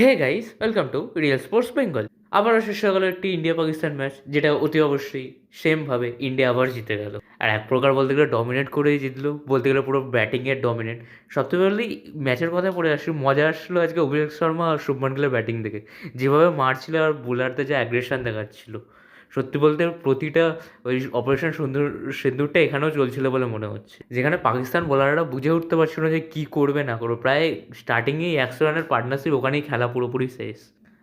Hey guys welcome to Real Sports Bengal আবার শেষ হয়ে গেল একটি ইন্ডিয়া পাকিস্তান ম্যাচ যেটা অতি অবশ্যই সেমভাবে ইন্ডিয়া আবার জিতে গেল। আর এক প্রকার বলতে গেলে ডমিনেট করেই জিতল, বলতে গেলে পুরো ব্যাটিংয়ের ডমিনেট সবথেকে বলি ম্যাচের কথা পড়ে আসি, মজা আসলো আজকে অভিষেক শর্মা আর শুভমান গিলের ব্যাটিং দেখে। যেভাবে মারছিল আর বোলারদের যে অ্যাগ্রেশন দেখাচ্ছিল। সত্যি বলতে প্রতিটা ওই অপারেশন সুন্দর, সিন্দুরটা এখানেও চলছিল বলে মনে হচ্ছে। যেখানে পাকিস্তান বোলাররা বুঝে উঠতে পারছিল না যে কী করবে না করবে। প্রায় স্টার্টিংয়েই একশো রানের পার্টনারশিপ ওখানেই খেলা পুরোপুরি শেষ।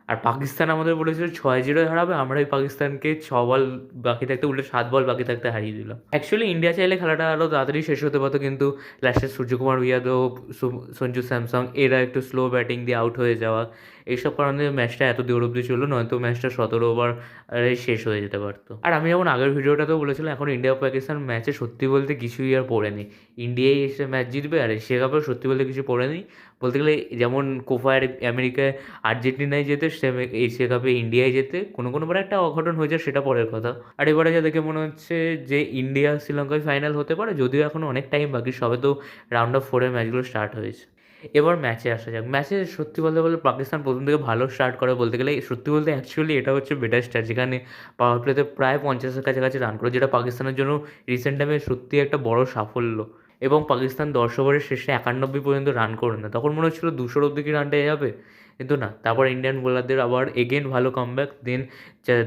আর পাকিস্তান আমাদের বলেছিল ছয় জিরোয় হারাবে আমরাই পাকিস্তানকে ছ বল বাকি থাকতে, উল্টে সাত বল বাকি থাকতে হারিয়ে দিলাম। অ্যাকচুয়ালি ইন্ডিয়া চাইলে খেলাটা আরও তাড়াতাড়ি শেষ হতে পারতো, কিন্তু লাস্টে সূর্যকুমার ইয়াদব সঞ্জু স্যামসং, এরা একটু স্লো ব্যাটিং দিয়ে আউট হয়ে যাওয়া। এইসব কারণে ম্যাচটা এত দূর অব্দি চলল, নয়তো ম্যাচটা সতেরো ওভার শেষ হয়ে যেতে পারতো। আর আমি যেমন আগের ভিডিওটাতেও বলেছিলাম, এখন ইন্ডিয়া পাকিস্তান ম্যাচে সত্যি বলতে কিছুই আর পড়ে নেই ইন্ডিয়াই এসে ম্যাচ জিতবে আর এশিয়া কাপেও সত্যি বলতে কিছু পড়ে নেই বলতে গেলে যেমন কোফায়ার আমেরিকায় আর্জেন্টিনায় যেতে সেম এশিয়া কাপে ইন্ডিয়ায় যেতে, কোনো কোনো বার একটা অঘটন হয়ে যায়, সেটা পরের কথা। আর এবারে যা দেখে মনে হচ্ছে যে ইন্ডিয়া শ্রীলঙ্কায় ফাইনাল হতে পারে, যদিও এখন অনেক টাইম বাকি, সবে তো রাউন্ড অফ ফোরের ম্যাচগুলো স্টার্ট হয়েছে। এবার ম্যাচে আসা যাক। ম্যাচে সত্যি বলতে বলে পাকিস্তান প্রথম থেকে ভালো স্টার্ট করে বলতে গেলে সত্যি বলতে অ্যাকচুয়ালি এটা হচ্ছে বেটার স্টার্ট যেখানে পাওয়ার প্লেতে প্রায় পঞ্চাশের কাছাকাছি রান করে, যেটা পাকিস্তানের জন্য রিসেন্ট টাইমে সত্যি একটা বড় সাফল্য। এবং পাকিস্তান দশ ওভারের শেষে একানব্বই পর্যন্ত রান করে না। তখন মনে হচ্ছিল দুশোর অব্দি কি রানটা যাবে কিন্তু না, তারপর ইন্ডিয়ান বোলারদের আবার এগেন ভালো কামব্যাক দেন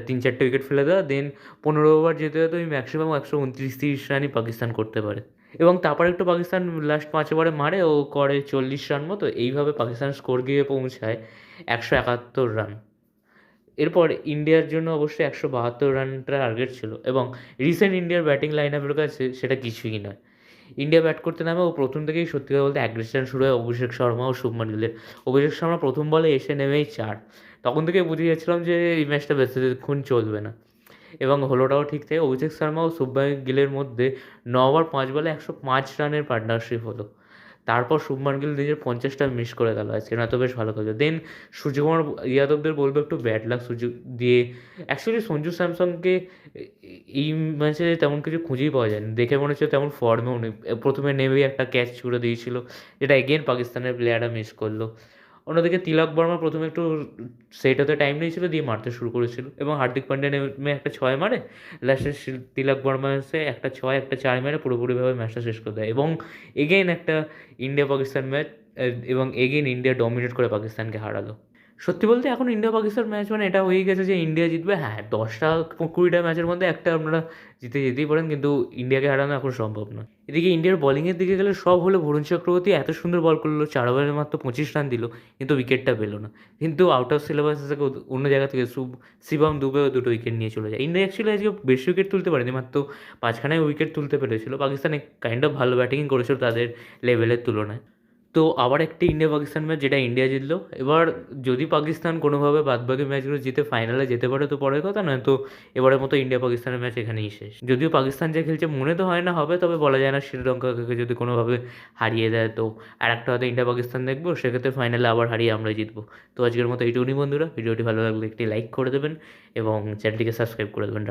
তিন চারটে উইকেট ফেলে দেওয়া দেন পনেরো ওভার যেতে যেতে ওই ম্যাক্সিমাম একশো উনত্রিশ, তিরিশ রানই পাকিস্তান করতে পারে। এবং তারপর একটু পাকিস্তান লাস্ট পাঁচ ওভারে মারে, ও করে চল্লিশ রান মতো। এইভাবে পাকিস্তান স্কোর গিয়ে পৌঁছায় একশো একাত্তর রান এরপর ইন্ডিয়ার জন্য অবশ্যই একশো বাহাত্তর রানটা টার্গেট ছিল এবং রিসেন্ট ইন্ডিয়ার ব্যাটিং লাইন আপের কাছে সেটা কিছুই নয়। ইন্ডিয়া ব্যাট করতে নামে, ও প্রথম থেকেই সত্যি কথা বলতে অ্যাগ্রেশন শুরু হয় অভিষেক শর্মা ও শুভমান গিলের। অভিষেক শর্মা প্রথম বলে এসে নেমেই চার। তখন থেকে বুঝে যাচ্ছিলাম যে এই ম্যাচটা বেশিক্ষণ চলবে না। এবং হলোটাও ঠিক থাকে অভিষেক শর্মা ও শুভমান গিলের মধ্যে ন ওভার পাঁচ বলে একশো পাঁচ রানের পার্টনারশিপ হলো। তারপর শুভমান গিল নিজের পঞ্চাশটা মিস করে গেল। আজকে না তো বেশ ভালো খেলছে দেন সূর্যকুমার ইয়াদবদের বলব একটু ব্যাড লাক সুযোগ দিয়ে। অ্যাকচুয়ালি সঞ্জু স্যামসংকে এই ম্যাচে তেমন কিছু খুঁজেই পাওয়া যায়নি। দেখে মনে হচ্ছে তেমন ফর্মেও নেই প্রথমে নেমেই একটা ক্যাচ ছুড়ে দিয়েছিল। যেটা এগেন পাকিস্তানের প্লেয়াররা মিস করল। অন্যদিকে তিলক বর্মা প্রথমে একটু সেট হতে টাইম নিয়েছিল, দিয়ে মারতে শুরু করেছিল। এবং হার্দিক পান্ডিয়া নেমে একটা ছয় মারে, লাস্টে তিলক বর্মা এসে একটা ছয়, একটা চার মেরে পুরোপুরিভাবে ম্যাচটা শেষ করে দেয়। এবং এগেইন একটা ইন্ডিয়া পাকিস্তান ম্যাচ এবং এগেইন ইন্ডিয়া ডমিনেট করে পাকিস্তানকে হারালো। সত্যি বলতে এখন ইন্ডিয়া পাকিস্তান ম্যাচ মানে এটা হয়ে গেছে যে ইন্ডিয়া জিতবে। হ্যাঁ দশটা কুড়িটা ম্যাচের মধ্যে একটা আপনারা জিতে যেতেই পারেন, কিন্তু ইন্ডিয়াকে হারানো এখন সম্ভব নয় এদিকে ইন্ডিয়ার বলিংয়ের দিকে গেলে সব হলো বরুণ চক্রবর্তী এত সুন্দর বল করল, চার ওভারে মাত্র পঁচিশ রান দিল, কিন্তু উইকেটটা পেল না। কিন্তু আউট অফ সিলেবাস থেকে অন্য জায়গা থেকে শিবম দুবেও দুটো উইকেট নিয়ে চলে যায়। ইন্ডিয়া অ্যাকচুয়ালি আজকে বেশি উইকেট তুলতে পারেনি, মাত্র পাঁচখানায় উইকেট তুলতে পেরেছিল। পাকিস্তান কাইন্ড অফ ভালো ব্যাটিং করেছিল তাদের লেভেলের তুলনায়। তো আবার একটি ইন্ডিয়া পাকিস্তান ম্যাচ যেটা ইন্ডিয়া জিতলো। এবার যদি পাকিস্তান কোনোভাবে বাদবাকি ম্যাচগুলো জিতে ফাইনালে যেতে পারে তো পরের কথা নয়, তো এবারের মতো ইন্ডিয়া পাকিস্তানের ম্যাচ এখানেই শেষ। যদিও পাকিস্তান যে খেলছে মনে তো হয় না হবে, তবে বলা যায় না শ্রীলঙ্কাকে যদি কোনোভাবে হারিয়ে দেয় তো। আর একটা হয়তো ইন্ডিয়া পাকিস্তান দেখব, সেক্ষেত্রে ফাইনালে আবার হারিয়ে আমরা জিতবো। তো আজকের মতো এইটুকুনি বন্ধুরা, ভিডিওটি ভালো লাগলে একটি লাইক করে দেবেন এবং চ্যানেলটিকে সাবস্ক্রাইব করে দেবেন।